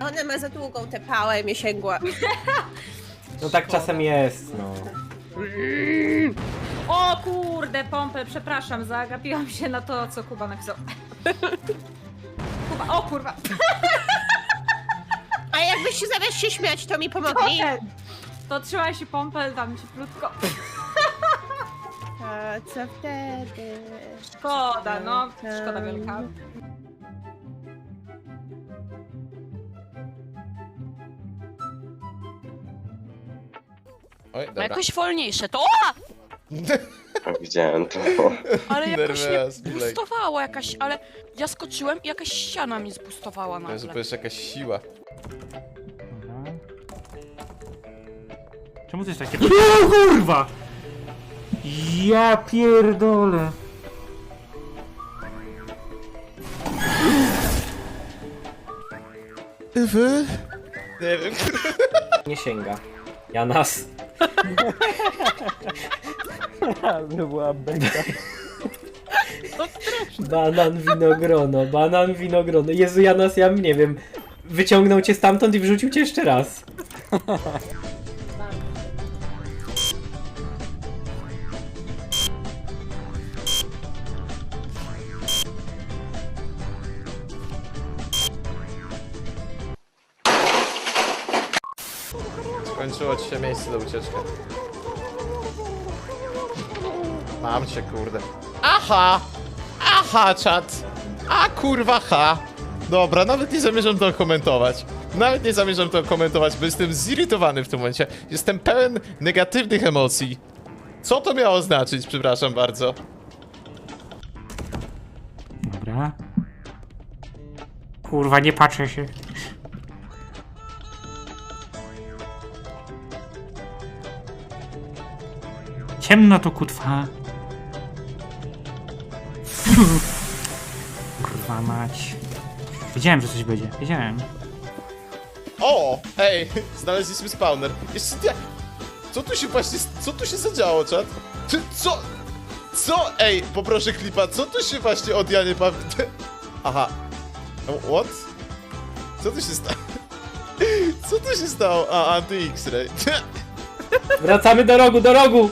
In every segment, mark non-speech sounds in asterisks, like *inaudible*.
Ona ma za długą tę pałę i mnie sięgła. No tak czasem jest, no. O kurde, pompę, przepraszam, zagapiłam się na to, co Kuba napisał. Kuba, o kurwa! A jakbyście zamiast się śmiać, to mi pomogli? To trzymaj się pompę, dam ci krótko. A co wtedy? Szkoda, no, szkoda wielka. Oj, No dobra. jakoś wolniejsze. To o! Widziałem to. Ale jakoś mnie boostowała jakaś, ale ja skoczyłem i jakaś ściana mi zboostowała To jest nagle. zupełnie jakaś siła. Dobra. Czemu to jest takie... O kurwa! Ja pierdolę. Wy? Nie wiem. Nie sięga. Ja nas. To była beka. Banan, winogrono, banan, winogrono. Jezu, Janas, ja nie wiem. Wyciągnął cię stamtąd i wrzucił cię jeszcze raz. Skończyło ci się miejsce do ucieczki. Mam cię, kurde. Aha! Aha, czat! A kurwa ha! Dobra, nawet nie zamierzam to komentować. Nawet nie zamierzam to komentować, bo jestem zirytowany w tym momencie. Jestem pełen negatywnych emocji. Co to miało znaczyć, przepraszam bardzo. Dobra. Kurwa, nie patrzę się. Ciemno tu kutwa. Kurwa mać. Wiedziałem, że coś będzie. Wiedziałem. O! Hej! *laughs* Znaleźliśmy spawner. Jeszcze nie... Co tu się właśnie... Co tu się zadziało, czat? Ty, co? Co? Ej, poproszę klipa, co tu się właśnie od Janie Paw... *laughs* Aha. What? Co tu się stało? *laughs* Co tu się stało? A, anty-X-ray. Wracamy do rogu, do rogu!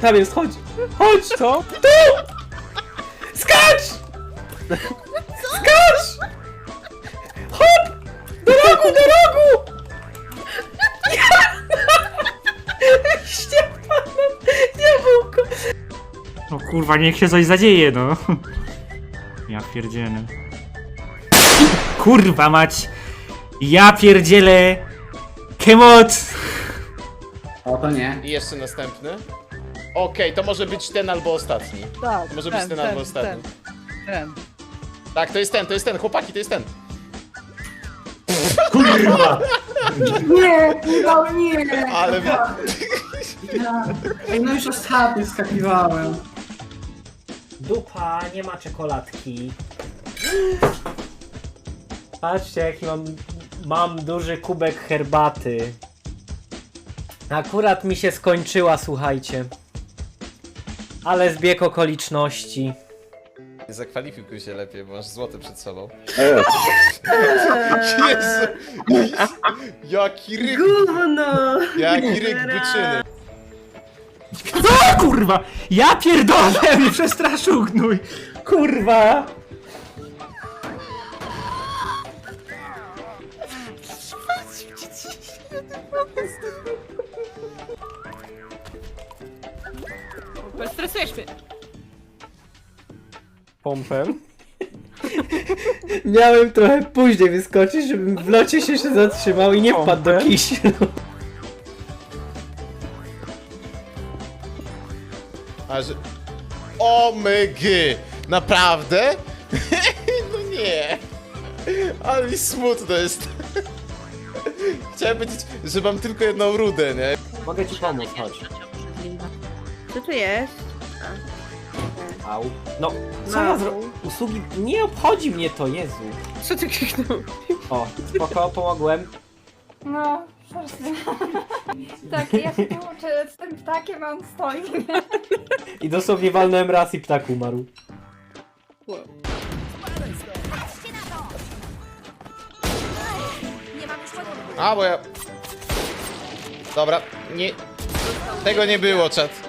Tam jest, chodź! Chodź! Co? Tu! Skacz! Skacz! Hop! Do rogu, do rogu! Ściepanem! Jabłko! No kurwa, niech się coś zadzieje, no. Ja pierdzielę. Kurwa mać! Ja pierdzielę! Kemot! O, to nie. I jeszcze następny. Okej, to może być ten albo ostatni. Tak, Może być ten, albo ostatni. ten, ten. Tak, to jest ten, to jest ten, chłopaki, to jest ten. Kurwa! Nie, no nie! Ale... Ja. Ej, no już ostatnio skakiwałem. Dupa, nie ma czekoladki. Patrzcie, jaki mam, mam duży kubek herbaty. Akurat mi się skończyła, słuchajcie. Ale zbieg okoliczności. Zakwalifikuj się lepiej, bo masz złoty przed sobą. E, Jezu! *laughs* Jaki ryk, Gówno! jaki ryk byczyny. O kurwa! Ja pierdolę! *laughs* Mnie przestraszył gnój! Kurwa! Stresujesz mnie. Pompem. Miałem trochę później wyskoczyć, żebym w locie się jeszcze zatrzymał i nie wpadł do kiślu. A że... O mygy! Naprawdę? *laughs* no nie. Ale mi smutno jest. Chciałem powiedzieć, że mam tylko jedną rudę, nie? Mogę ci pomóc, chodź. Co tu jest? Au. No, co ja zro... Usługi... Nie obchodzi mnie to, Jezu. Co ty kliknął? O, spoko, pomogłem. No, Strasznie. *laughs* Tak, ja się tu uczę z tym ptakiem, a on stoi. I dosłownie walnąłem raz i ptak umarł. A, bo ja... Dobra, nie... Tego nie było, czat.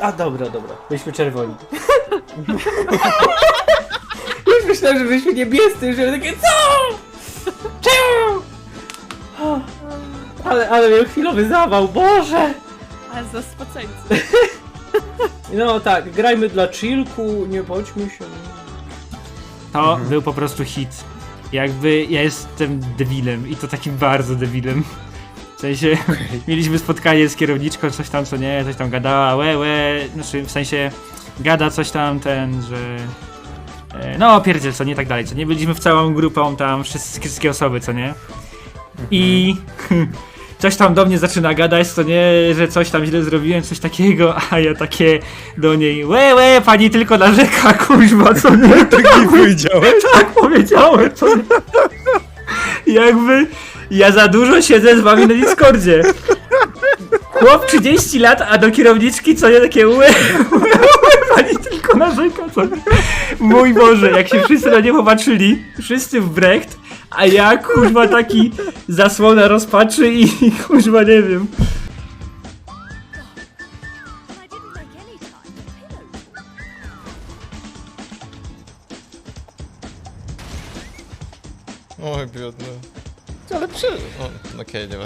A dobra, dobra. Byliśmy czerwoni. *laughs* Już myślałem, że byliśmy niebiescy, że takie co? Czemu? O, *gasps* Ale, ale miał chwilowy zawał, Boże! Ale za spaceńcy. *laughs* No tak, grajmy dla chillku, nie bądźmy się. To był po prostu hit. Jakby ja jestem debilem i to takim bardzo debilem. W sensie, mieliśmy spotkanie z kierowniczką, coś tam, co nie, coś tam gadała, łe, łe, znaczy w sensie, gada coś tam, ten, że... e, No, pierdziel, co nie, tak dalej, co nie, byliśmy w całą grupą tam, wszystkie, wszystkie osoby, co nie. I *laughs* coś tam do mnie zaczyna gadać, co nie, że coś tam źle zrobiłem, coś takiego, *laughs* a ja takie do niej, łe, łe, pani tylko narzeka, *laughs* kuźma, co *laughs* nie, tak nie powiedziałem? Tak powiedziałem, co nie. Jakby ja za dużo siedzę z wami na Discordzie. Chłop 30 lat, a do kierowniczki co nie takie łe, łe, łe, pani tylko narzeka, co nie. Mój Boże, jak się wszyscy na nie popatrzyli, wszyscy w brecht, a ja kuźma taki zasłona rozpaczy i, *laughs* kuźma nie wiem. Oj, biedny. Ale przy... O, Okej, nie ma.